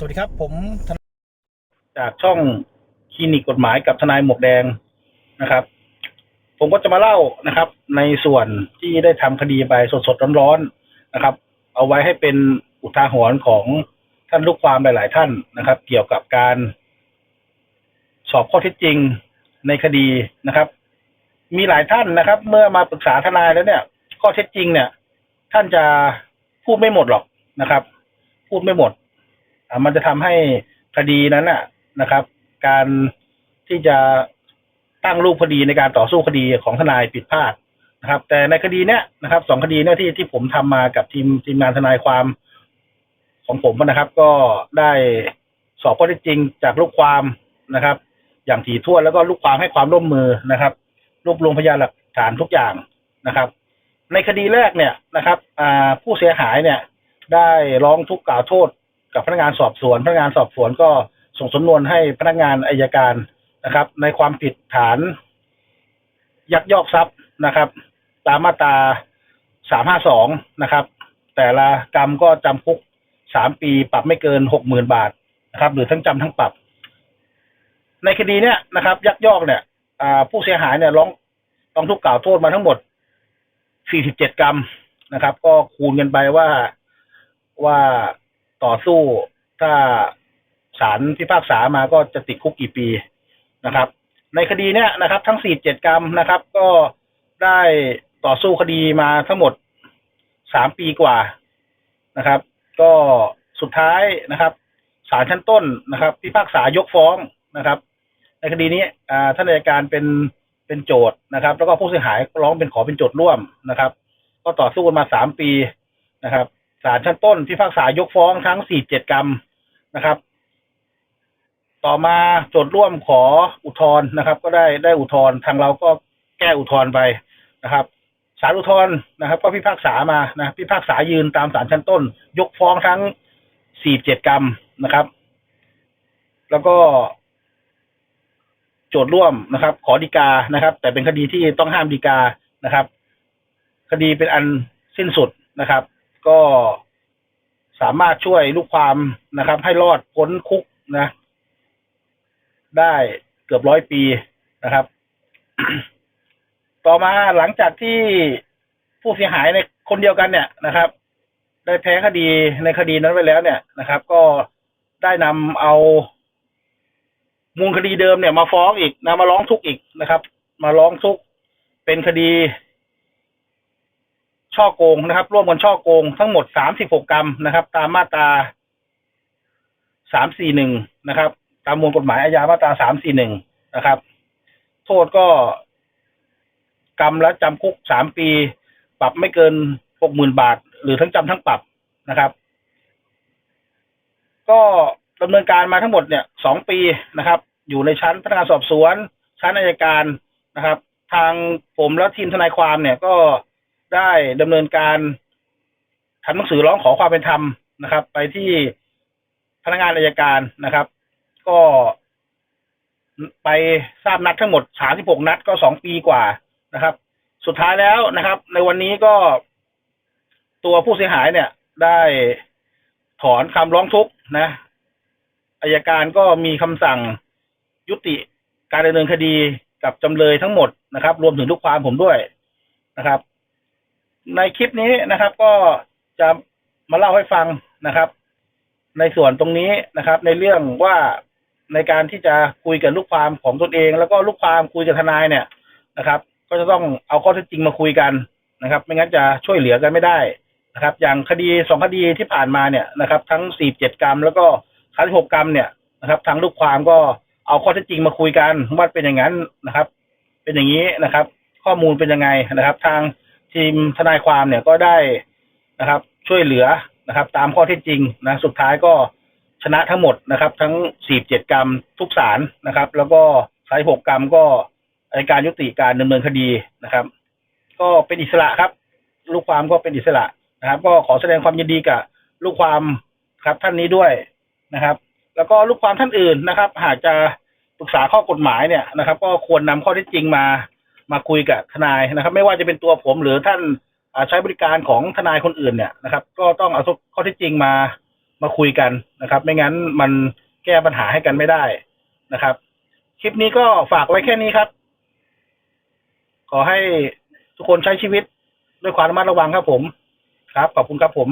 สวัสดีครับ ผมจากช่องคลินิกกฎหมายกับทนายหมวกแดงนะครับ ผมก็จะมาเล่านะครับ ในส่วนที่ได้ทำคดีไปสดๆร้อนๆนะครับ เอาไว้ให้เป็นอุทาหรณ์ของท่านลูกความหลาย ๆ ท่านนะครับ เกี่ยวกับการ สอบข้อเท็จจริงในคดีนะครับ มีหลายท่านนะครับ เมื่อมาปรึกษาทนายแล้วเนี่ย ข้อเท็จจริงเนี่ย ท่านจะพูดไม่หมดหรอกนะครับ พูดไม่หมด มันจะทำให้คดีนั้นน่ะนะครับ การที่จะตั้งรูปคดีในการต่อสู้คดีของทนายผิดพลาดนะครับ แต่ในคดีเนี้ยนะครับสองคดีเนี่ยที่ที่ผมทำมากับทีมทีมงานทนายความของผมนะครับ ก็ได้สอบข้อเท็จจริงจากลูกความนะครับ อย่างถี่ถ้วนแล้วก็ลูกความให้ความร่วมมือนะครับ รวบรวมพยานหลักฐานทุกอย่างนะครับ ในคดีแรกเนี่ยนะครับผู้เสียหายเนี่ย ได้ร้องทุกข์กล่าวโทษ กับพนักงานสอบสวน พนักงานสอบสวนก็ส่งสำนวนให้พนักงานอายการนะครับ ในความผิดฐานยักยอกทรัพย์นะครับ ตามมาตราสามห้าสองนะครับ แต่ละกรรมก็จำคุกสามปีปรับไม่เกินหกหมื่นบาทนะครับ หรือทั้งจำทั้งปรับ ในคดีเนี้ยนะครับ ยักยอกเนี่ยผู้เสียหายเนี่ยร้องร้องทุกข์กล่าวโทษมาทั้งหมดสี่สิบเจ็ดกรรมนะครับ ก็คูณกันไปว่าว่า ต่อสู้ถ้าศาลพิพากษามาก็จะติดคุกกี่ปีนะครับ ในคดีเนี้ยนะครับ ทั้งสี่เจ็ดกรรมนะครับ ก็ได้ต่อสู้คดีมาทั้งหมดสามปีกว่านะครับ ก็สุดท้ายนะครับศาลชั้นต้นนะครับ พิพากษายกฟ้องนะครับ ในคดีนี้ท่านอัยการเป็นเป็นโจทย์นะครับ แล้วก็ผู้เสียหายร้องเป็นขอเป็นโจทย์ร่วมนะครับ ก็ต่อสู้กันมาสามปีนะครับ ศาลชั้นต้นพิพากษายกฟ้องทั้งสี่เจ็ดกรรมนะครับ ต่อมาโจทย์ร่วมขออุทธรณ์นะครับ ก็ได้ได้อุทธรณ์ทางเราก็แก้อุทธรณ์ไปนะครับศาลอุทธรณ์นะครับ ก็พิพากษามานะพิพากษายืนตามศาลชั้นต้น ยกฟ้องทั้งสี่เจ็ดกรรมนะครับ แล้วก็ โจทย์ร่วมนะครับ ขอดีกานะครับ แต่เป็นคดีที่ต้องห้ามดีกานะครับ คดีเป็นอันสิ้นสุดนะครับ ก็สามารถช่วยลูกความนะครับ ให้รอดพ้นคุกนะ ได้เกือบร้อยปีนะครับ ต่อมาหลังจากที่ผู้เสียหายในคนเดียวกันเนี่ยนะครับ ได้แพ้คดีในคดีนั้นไปแล้วเนี่ยนะครับ ก็ได้นำเอามูลคดีเดิมเนี่ยมาฟ้องอีกนะมาร้องทุกข์อีกนะครับ มาร้องทุกข์เป็นคดี ช่อโกงนะครับ ร่วมกันช่อโกงทั้งหมดสามสิบหกกรรมนะครับ ตามมาตราสามสี่หนึ่งนะครับ ตามมูลกฎหมายอาญามาตราสามสี่หนึ่งนะครับ โทษก็กรรมละจำคุกสามปี ปรับไม่เกินหกหมื่นบาท หรือทั้งจำทั้งปรับนะครับ ก็ดำเนินการมาทั้งหมดเนี่ยสองปีนะครับ อยู่ในชั้นพนักงานสอบสวน ชั้นอายการนะครับ ทางผมและทีมทนายความเนี่ยก็ ได้ดำเนินการทำหนังสือร้องขอความเป็นธรรมนะครับ ไปที่พนักงานอายการนะครับ ก็ไปทราบนัดทั้งหมดสามสิบหกนัดก็สองปีกว่านะครับ สุดท้ายแล้วนะครับ ในวันนี้ก็ตัวผู้เสียหายเนี่ย ได้ถอนคำร้องทุกข์นะอายการก็มีคำสั่งยุติการดำเนินคดีกับจำเลยทั้งหมดนะครับ รวมถึงลูกความผมด้วยนะครับ ในคลิปนี้นะครับ ก็จะมาเล่าให้ฟังนะครับ ในส่วนตรงนี้นะครับ ในเรื่องว่าในการที่จะคุยกับลูกความของตนเอง แล้วก็ลูกความคุยกับทนายเนี่ยนะครับ ก็จะต้องเอาข้อเท็จจริงมาคุยกันนะครับ ไม่งั้นจะช่วยเหลือกันไม่ได้นะครับ อย่างคดีสองคดีที่ผ่านมาเนี่ยนะครับ ทั้งสี่เจ็ดกรรม แล้วก็สามสิบหกกรรมเนี่ยนะครับทางลูกความก็เอาข้อเท็จจริงมาคุยกันว่าเป็นอย่างนั้นนะครับ เป็นอย่างนี้นะครับ ข้อมูลเป็นยังไงนะครับ ทาง ทีมทนายความเนี่ยก็ได้นะครับ ช่วยเหลือนะครับ ตามข้อเท็จจริงนะสุดท้ายก็ชนะทั้งหมดนะครับ ทั้งสี่เจ็ดกรรมทุกศาลนะครับ แล้วก็สายหกกรรมก็อัยการยุติการดำเนินคดีนะครับ ก็เป็นอิสระครับ ลูกความก็เป็นอิสระนะครับ ก็ขอแสดงความยินดีกับลูกความครับท่านนี้ด้วยนะครับ แล้วก็ลูกความท่านอื่นนะครับ หากจะปรึกษาข้อกฎหมายเนี่ยนะครับ ก็ควรนำข้อเท็จจริงมา มาคุยกับทนายนะครับ ไม่ว่าจะเป็นตัวผมหรือท่านใช้บริการของทนายคนอื่นเนี่ยนะครับ ก็ต้องเอาข้อเท็จจริงมามาคุยกันนะครับ ไม่งั้นมันแก้ปัญหาให้กันไม่ได้นะครับ คลิปนี้ก็ฝากไว้แค่นี้ครับ ขอให้ทุกคนใช้ชีวิตด้วยความระมัดระวังครับผมครับ ขอบคุณครับผม